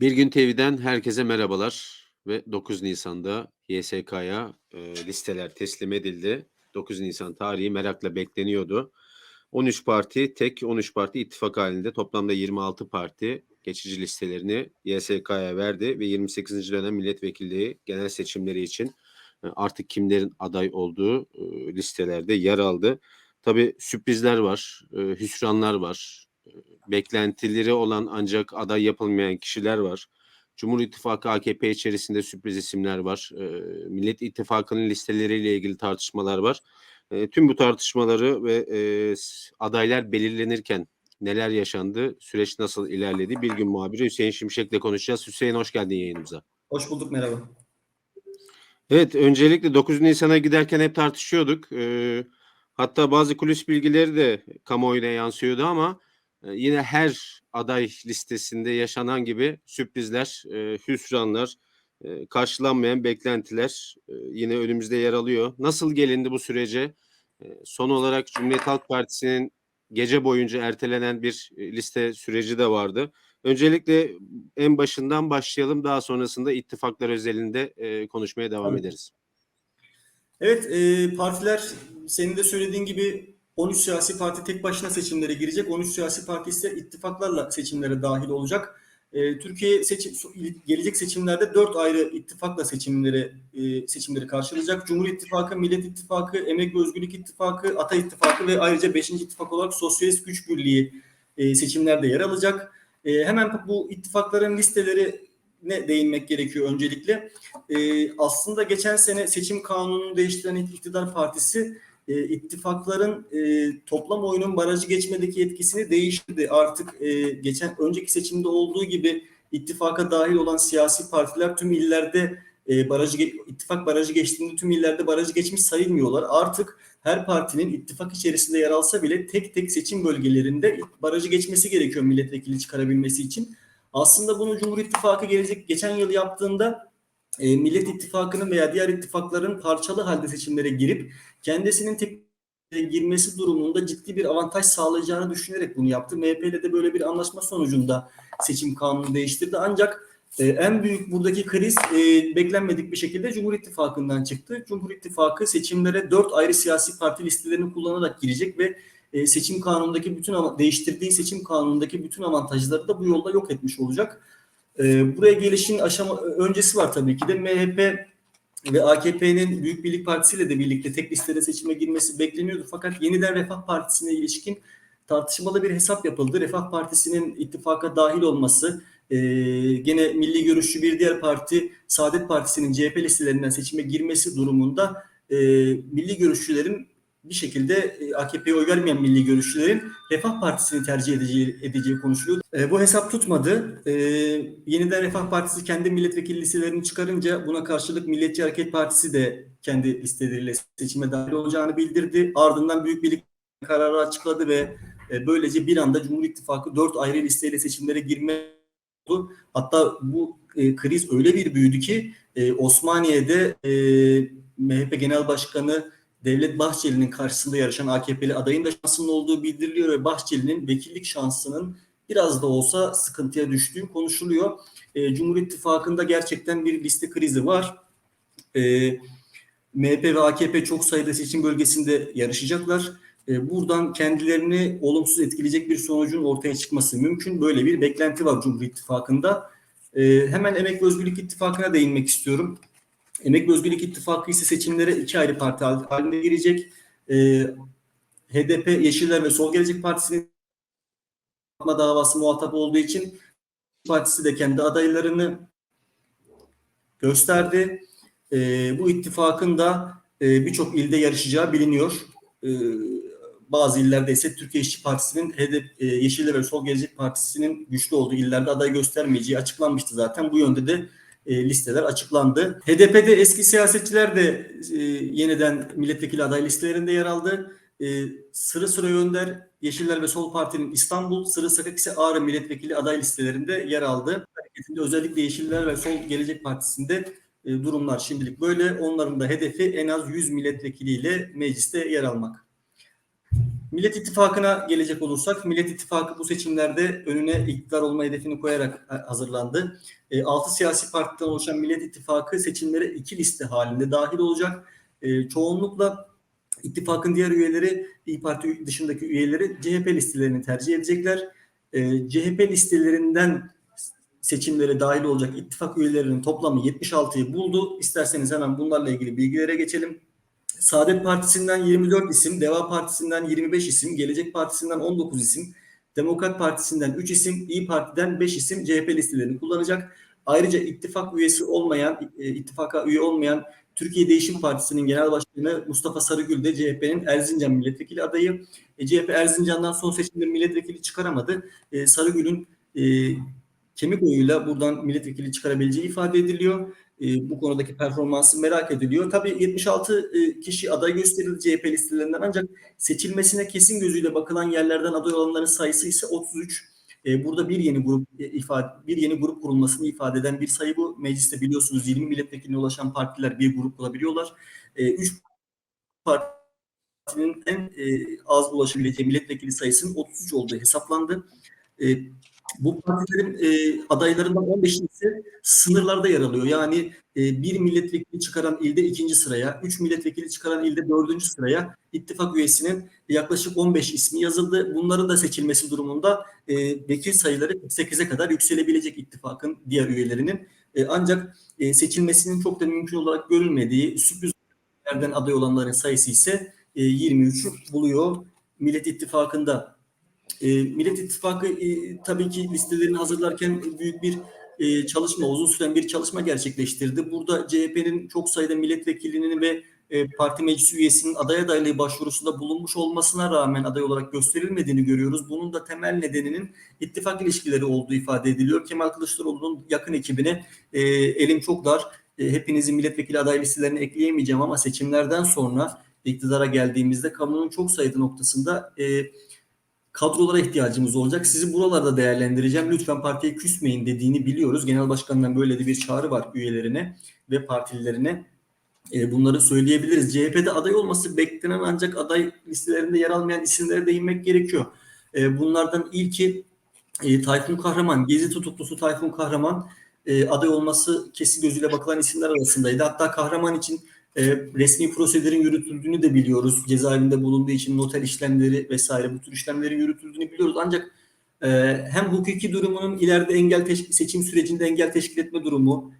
Bir Gün TV'den herkese merhabalar ve 9 Nisan'da YSK'ya e, listeler teslim edildi. 9 Nisan tarihi merakla bekleniyordu. 13 parti, tek 13 parti ittifak halinde toplamda 26 parti geçici listelerini YSK'ya verdi ve 28. dönem milletvekilliği genel seçimleri için e, artık kimlerin aday olduğu e, listelerde yer aldı. Tabii sürprizler var, e, hüsranlar var, beklentileri olan ancak aday yapılmayan kişiler var. Cumhur İttifakı AKP içerisinde sürpriz isimler var. E, Millet İttifakı'nın listeleriyle ilgili tartışmalar var. E, tüm bu tartışmaları ve e, adaylar belirlenirken neler yaşandı, süreç nasıl ilerledi? Bir gün muhabiri Hüseyin Şimşek'le konuşacağız. Hüseyin hoş geldin yayınımıza. Hoş bulduk merhaba. Evet, öncelikle 9 Nisan'a giderken hep tartışıyorduk. Ee, hatta bazı kulis bilgileri de kamuoyuna yansıyordu ama e, yine her aday listesinde yaşanan gibi sürprizler, hüsranlar, karşılanmayan beklentiler yine önümüzde yer alıyor. Nasıl gelindi bu sürece? Son olarak Cumhuriyet Halk Partisi'nin gece boyunca ertelenen bir liste süreci de vardı. Öncelikle en başından başlayalım. Daha sonrasında ittifaklar özelinde konuşmaya devam ederiz. Evet e, partiler senin de söylediğin gibi 13 siyasi parti tek başına seçimlere girecek. 13 siyasi parti ise ittifaklarla seçimlere dahil olacak. E, Türkiye seçim, gelecek seçimlerde 4 ayrı ittifakla seçimleri e, seçimleri karşılayacak. Cumhur İttifakı, Millet İttifakı, Emek ve Özgürlük İttifakı, Ata İttifakı ve ayrıca 5. ittifak olarak Sosyalist Güç Birliği e, seçimlerde yer alacak. E, hemen bu ittifakların listeleri ne değinmek gerekiyor öncelikle. E, aslında geçen sene seçim kanununu değiştiren iktidar partisi e, ittifakların e, toplam oyunun barajı geçmedeki yetkisini değiştirdi. Artık e, geçen önceki seçimde olduğu gibi ittifaka dahil olan siyasi partiler tüm illerde e, barajı ittifak barajı geçtiğinde tüm illerde barajı geçmiş sayılmıyorlar. Artık her partinin ittifak içerisinde yer alsa bile tek tek seçim bölgelerinde barajı geçmesi gerekiyor milletvekili çıkarabilmesi için. Aslında bunu Cumhur İttifakı gelecek geçen yıl yaptığında e, Millet İttifakı'nın veya diğer ittifakların parçalı halde seçimlere girip kendisinin tek girmesi durumunda ciddi bir avantaj sağlayacağını düşünerek bunu yaptı. MHP ile de böyle bir anlaşma sonucunda seçim kanunu değiştirdi. Ancak e, en büyük buradaki kriz e, beklenmedik bir şekilde Cumhur İttifakı'ndan çıktı. Cumhur İttifakı seçimlere dört ayrı siyasi parti listelerini kullanarak girecek ve e, seçim kanunundaki bütün değiştirdiği seçim kanunundaki bütün avantajları da bu yolda yok etmiş olacak. E, buraya gelişin aşama öncesi var tabii ki de MHP ve AKP'nin Büyük Birlik Partisi ile de birlikte tek listede seçime girmesi bekleniyordu. Fakat yeniden Refah Partisi'ne ilişkin tartışmalı bir hesap yapıldı. Refah Partisi'nin ittifaka dahil olması, e, gene milli görüşçü bir diğer parti Saadet Partisi'nin CHP listelerinden seçime girmesi durumunda e, milli görüşçülerin bir şekilde e, AKP'ye oy vermeyen milli görüşçülerin Refah Partisi'ni tercih edeceği, edeceği konuşuluyor. E, bu hesap tutmadı. E, yeniden Refah Partisi kendi milletvekili listelerini çıkarınca buna karşılık Milliyetçi Hareket Partisi de kendi listeleriyle seçime dahil olacağını bildirdi. Ardından Büyük Birlik kararı açıkladı ve e, böylece bir anda Cumhur İttifakı dört ayrı listeyle seçimlere girme oldu. Hatta bu e, kriz öyle bir büyüdü ki e, Osmaniye'de e, MHP Genel Başkanı Devlet Bahçeli'nin karşısında yarışan AKP'li adayın da şansının olduğu bildiriliyor ve Bahçeli'nin vekillik şansının biraz da olsa sıkıntıya düştüğü konuşuluyor. E, Cumhur İttifakı'nda gerçekten bir liste krizi var. E, MHP ve AKP çok sayıda seçim bölgesinde yarışacaklar. E, buradan kendilerini olumsuz etkileyecek bir sonucun ortaya çıkması mümkün. Böyle bir beklenti var Cumhur İttifakı'nda. E, hemen Emek ve Özgürlük İttifakı'na değinmek istiyorum. Emek ve Özgürlük İttifakı ise seçimlere iki ayrı parti halinde girecek. E, HDP, Yeşiller ve Sol Gelecek Partisi'nin davası muhatap olduğu için partisi de kendi adaylarını gösterdi. E, bu ittifakın da e, birçok ilde yarışacağı biliniyor. E, bazı illerde ise Türkiye İşçi Partisi'nin HDP, e, Yeşiller ve Sol Gelecek Partisi'nin güçlü olduğu illerde aday göstermeyeceği açıklanmıştı zaten. Bu yönde de e, listeler açıklandı. HDP'de eski siyasetçiler de e, yeniden milletvekili aday listelerinde yer aldı. E, Sırı Sıra Önder, Yeşiller ve Sol Parti'nin İstanbul, Sırı Sakak ise Ağrı milletvekili aday listelerinde yer aldı. Hareketinde özellikle Yeşiller ve Sol Gelecek Partisi'nde e, durumlar şimdilik böyle. Onların da hedefi en az 100 milletvekiliyle mecliste yer almak. Millet İttifakı'na gelecek olursak, Millet İttifakı bu seçimlerde önüne iktidar olma hedefini koyarak e, hazırlandı. 6 siyasi partiden oluşan Millet İttifakı seçimlere iki liste halinde dahil olacak. E, çoğunlukla ittifakın diğer üyeleri, İyi Parti dışındaki üyeleri CHP listelerini tercih edecekler. E, CHP listelerinden seçimlere dahil olacak ittifak üyelerinin toplamı 76'yı buldu. İsterseniz hemen bunlarla ilgili bilgilere geçelim. Saadet Partisi'nden 24 isim, Deva Partisi'nden 25 isim, Gelecek Partisi'nden 19 isim, Demokrat Partisi'nden 3 isim, İyi Parti'den 5 isim CHP listelerini kullanacak. Ayrıca ittifak üyesi olmayan, e, ittifaka üye olmayan Türkiye Değişim Partisi'nin genel başkanı Mustafa Sarıgül de CHP'nin Erzincan milletvekili adayı. E, CHP Erzincan'dan son seçimde milletvekili çıkaramadı. E, Sarıgül'ün e, kemik oyuyla buradan milletvekili çıkarabileceği ifade ediliyor. E, bu konudaki performansı merak ediliyor. Tabii 76 e, kişi aday gösterildi CHP listelerinden ancak seçilmesine kesin gözüyle bakılan yerlerden aday olanların sayısı ise 33. E, burada bir yeni grup e, ifade bir yeni grup kurulmasını ifade eden bir sayı bu. Mecliste biliyorsunuz 20 milletvekiline ulaşan partiler bir grup olabiliyorlar. E, 3 partinin en e, az ulaşabileceği milletvekili sayısının 33 olduğu hesaplandı. E, bu partilerin e, adaylarından 15'i ise sınırlarda yer alıyor. Yani e, bir milletvekili çıkaran ilde ikinci sıraya, üç milletvekili çıkaran ilde dördüncü sıraya ittifak üyesinin yaklaşık 15 ismi yazıldı. Bunların da seçilmesi durumunda e, vekil sayıları 48'e kadar yükselebilecek ittifakın diğer üyelerinin. E, ancak e, seçilmesinin çok da mümkün olarak görülmediği sürprizlerden aday olanların sayısı ise e, 23'ü buluyor. Millet İttifakı'nda e, Millet İttifakı e, tabii ki listelerini hazırlarken büyük bir e, çalışma, uzun süren bir çalışma gerçekleştirdi. Burada CHP'nin çok sayıda milletvekilinin ve e, parti meclis üyesinin aday adaylığı başvurusunda bulunmuş olmasına rağmen aday olarak gösterilmediğini görüyoruz. Bunun da temel nedeninin ittifak ilişkileri olduğu ifade ediliyor. Kemal Kılıçdaroğlu'nun yakın ekibine e, elim çok dar, e, hepinizin milletvekili aday listelerini ekleyemeyeceğim ama seçimlerden sonra iktidara geldiğimizde kamunun çok sayıda noktasında e, kadrolara ihtiyacımız olacak. Sizi buralarda değerlendireceğim. Lütfen partiye küsmeyin dediğini biliyoruz. Genel başkanından böyle de bir çağrı var üyelerine ve partililerine. E, bunları söyleyebiliriz. CHP'de aday olması beklenen ancak aday listelerinde yer almayan isimlere değinmek gerekiyor. E, bunlardan ilki e, Tayfun Kahraman, Gezi tutuklusu Tayfun Kahraman e, aday olması kesin gözüyle bakılan isimler arasındaydı. Hatta Kahraman için e, resmi prosedürün yürütüldüğünü de biliyoruz. Cezaevinde bulunduğu için noter işlemleri vesaire bu tür işlemlerin yürütüldüğünü biliyoruz. Ancak e, hem hukuki durumunun ileride engel seçim sürecinde engel teşkil etme durumu,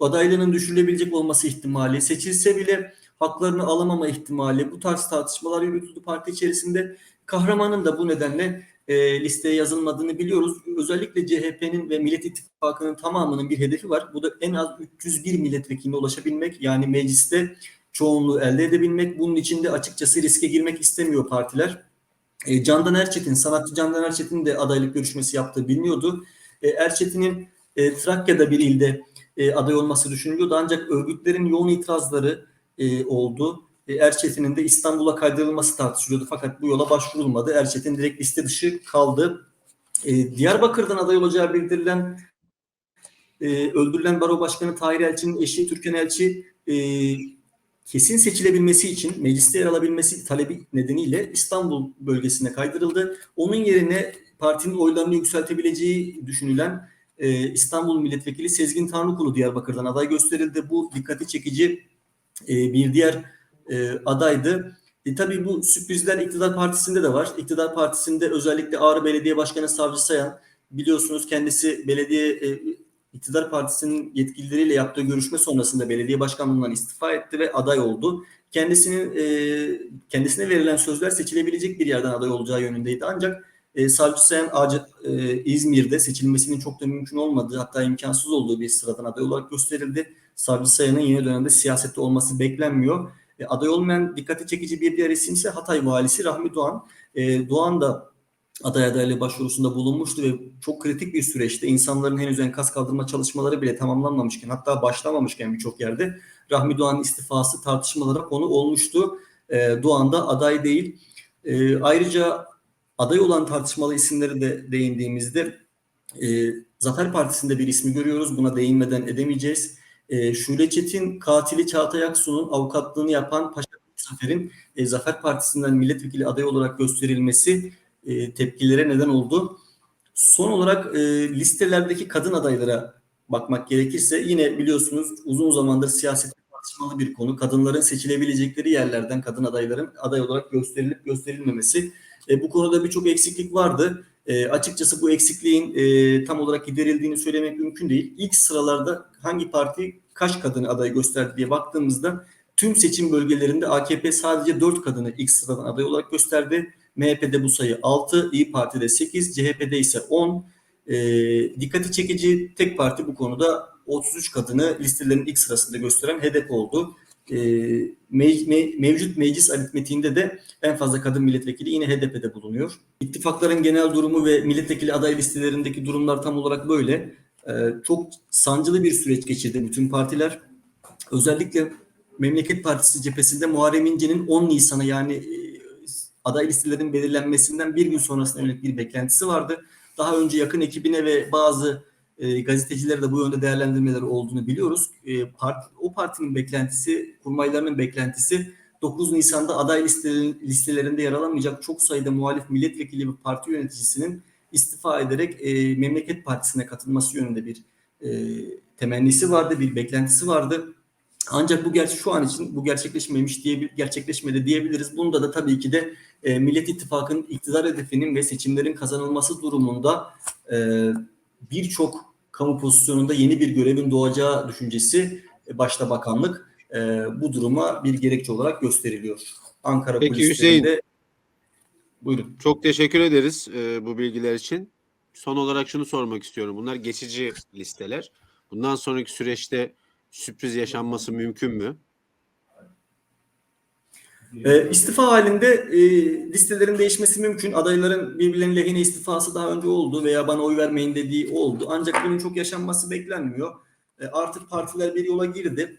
adaylığının düşürülebilecek olması ihtimali, seçilse bile haklarını alamama ihtimali, bu tarz tartışmalar yürütüldü parti içerisinde. Kahramanın da bu nedenle e, listeye yazılmadığını biliyoruz. Özellikle CHP'nin ve Millet İttifakı'nın tamamının bir hedefi var. Bu da en az 301 milletvekiline ulaşabilmek. Yani mecliste çoğunluğu elde edebilmek. Bunun için de açıkçası riske girmek istemiyor partiler. E, Candan Erçetin, sanatçı Candan Erçetin de adaylık görüşmesi yaptığı biliniyordu. E, Erçetin'in e, Trakya'da bir ilde e, aday olması düşünülüyordu. Ancak örgütlerin yoğun itirazları e, oldu. E, Erçetin'in de İstanbul'a kaydırılması tartışılıyordu. Fakat bu yola başvurulmadı. Erçetin direkt liste dışı kaldı. E, Diyarbakır'dan aday olacağı bildirilen e, öldürülen Baro Başkanı Tahir Elçi'nin eşi Türkan Elçi e, kesin seçilebilmesi için mecliste yer alabilmesi talebi nedeniyle İstanbul bölgesine kaydırıldı. Onun yerine partinin oylarını yükseltebileceği düşünülen e, İstanbul Milletvekili Sezgin Tanrıkulu Diyarbakır'dan aday gösterildi. Bu dikkati çekici e, bir diğer e, adaydı. E, tabii bu sürprizler iktidar partisinde de var. İktidar partisinde özellikle Ağrı Belediye Başkanı Savcı Sayan biliyorsunuz kendisi belediye e, iktidar partisinin yetkilileriyle yaptığı görüşme sonrasında belediye başkanlığından istifa etti ve aday oldu. Kendisinin e, kendisine verilen sözler seçilebilecek bir yerden aday olacağı yönündeydi. Ancak e, Savcı Sayan Ağacı, e, İzmir'de seçilmesinin çok da mümkün olmadığı hatta imkansız olduğu bir sıradan aday olarak gösterildi. Savcı Sayan'ın yeni dönemde siyasette olması beklenmiyor. E, aday olmayan dikkati çekici bir diğer isim ise Hatay Valisi Rahmi Doğan. E, Doğan da aday adaylığı başvurusunda bulunmuştu ve çok kritik bir süreçte insanların henüz enkaz kaldırma çalışmaları bile tamamlanmamışken hatta başlamamışken birçok yerde Rahmi Doğan'ın istifası tartışmalara konu olmuştu. E, Doğan da aday değil. E, ayrıca aday olan tartışmalı isimleri de değindiğimizde e, Zafer Partisi'nde bir ismi görüyoruz. Buna değinmeden edemeyeceğiz. E, Şule Çetin katili Çağatay Aksu'nun avukatlığını yapan Paşa Zafer'in e, Zafer Partisi'nden milletvekili adayı olarak gösterilmesi e, tepkilere neden oldu. Son olarak e, listelerdeki kadın adaylara bakmak gerekirse yine biliyorsunuz uzun zamandır siyaset tartışmalı bir konu. Kadınların seçilebilecekleri yerlerden kadın adayların aday olarak gösterilip gösterilmemesi. E, bu konuda birçok eksiklik vardı. E, açıkçası bu eksikliğin e, tam olarak giderildiğini söylemek mümkün değil. İlk sıralarda hangi parti kaç kadını aday gösterdi diye baktığımızda tüm seçim bölgelerinde AKP sadece 4 kadını ilk sıradan aday olarak gösterdi. MHP'de bu sayı 6, İyi Parti'de 8, CHP'de ise 10. E, dikkati çekici tek parti bu konuda 33 kadını listelerin ilk sırasında gösteren HDP oldu. E, me- me- mevcut meclis aritmetiğinde de en fazla kadın milletvekili yine HDP'de bulunuyor. İttifakların genel durumu ve milletvekili aday listelerindeki durumlar tam olarak böyle. E, çok sancılı bir süreç geçirdi bütün partiler. Özellikle Memleket Partisi cephesinde Muharrem İnce'nin 10 Nisan'a yani e, aday listelerin belirlenmesinden bir gün sonrasına yönelik bir beklentisi vardı. Daha önce yakın ekibine ve bazı e, gazetecilere de bu yönde değerlendirmeleri olduğunu biliyoruz. E, part, o partinin beklentisi, kurmaylarının beklentisi 9 Nisan'da aday listelerin, listelerinde yer alamayacak çok sayıda muhalif milletvekili ve parti yöneticisinin istifa ederek e, Memleket Partisi'ne katılması yönünde bir e, temennisi vardı, bir beklentisi vardı. Ancak bu gerçek şu an için bu gerçekleşmemiş diye gerçekleşmedi diyebiliriz. Bunda da tabii ki de e, Millet İttifakı'nın iktidar hedefinin ve seçimlerin kazanılması durumunda e, birçok kamu pozisyonunda yeni bir görevin doğacağı düşüncesi e, başta bakanlık e, bu duruma bir gerekçe olarak gösteriliyor. Ankara Peki kulislerinde buyurun. Çok teşekkür ederiz e, bu bilgiler için. Son olarak şunu sormak istiyorum. Bunlar geçici listeler. Bundan sonraki süreçte sürpriz yaşanması mümkün mü? E, istifa halinde e, listelerin değişmesi mümkün. Adayların birbirlerinin lehine istifası daha önce oldu veya bana oy vermeyin dediği oldu. Ancak bunun çok yaşanması beklenmiyor. E, artık partiler bir yola girdi.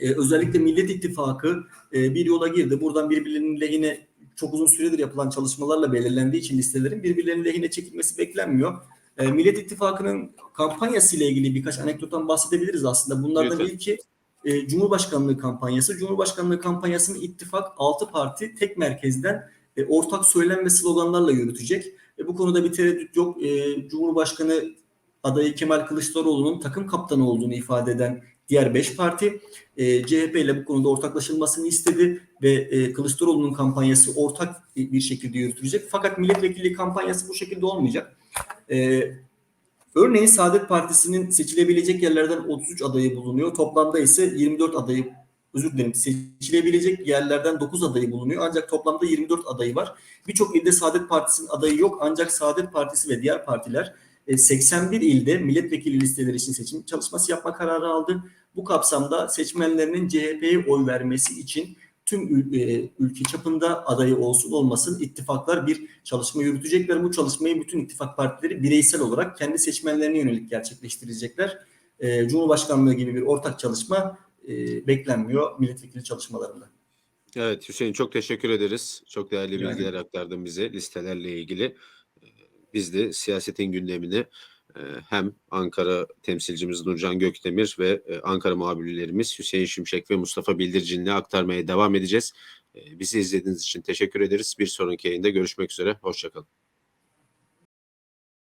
E, özellikle Millet İttifakı e, bir yola girdi. Buradan birbirlerinin lehine çok uzun süredir yapılan çalışmalarla belirlendiği için listelerin birbirlerinin lehine çekilmesi beklenmiyor. E, Millet İttifakı'nın kampanyası ile ilgili birkaç anekdottan bahsedebiliriz aslında. Bunlardan Lütfen. ilki e, Cumhurbaşkanlığı kampanyası. Cumhurbaşkanlığı kampanyasını ittifak 6 parti tek merkezden e, ortak söylem ve sloganlarla yürütecek. E, bu konuda bir tereddüt yok. E, Cumhurbaşkanı adayı Kemal Kılıçdaroğlu'nun takım kaptanı olduğunu ifade eden diğer 5 parti CHP ile bu konuda ortaklaşılmasını istedi ve Kılıçdaroğlu'nun kampanyası ortak bir şekilde yürütülecek. Fakat milletvekili kampanyası bu şekilde olmayacak. E, Örneğin Saadet Partisi'nin seçilebilecek yerlerden 33 adayı bulunuyor. Toplamda ise 24 adayı özür dilerim seçilebilecek yerlerden 9 adayı bulunuyor. Ancak toplamda 24 adayı var. Birçok ilde Saadet Partisi'nin adayı yok. Ancak Saadet Partisi ve diğer partiler e, 81 ilde milletvekili listeleri için seçim çalışması yapma kararı aldı. Bu kapsamda seçmenlerinin CHP'ye oy vermesi için tüm e, ülke çapında adayı olsun olmasın ittifaklar bir çalışma yürütecekler. Bu çalışmayı bütün ittifak partileri bireysel olarak kendi seçmenlerine yönelik gerçekleştirecekler. E, Cumhurbaşkanlığı gibi bir ortak çalışma e, beklenmiyor milletvekili çalışmalarında. Evet Hüseyin çok teşekkür ederiz. Çok değerli bilgiler aktardın bize listelerle ilgili. Ee, Biz de siyasetin gündemini hem Ankara temsilcimiz Nurcan Gökdemir ve e, Ankara muhabirlerimiz Hüseyin Şimşek ve Mustafa Bildircin'le aktarmaya devam edeceğiz. Ee, Bizi izlediğiniz için teşekkür ederiz. Bir sonraki yayında görüşmek üzere. Hoşçakalın.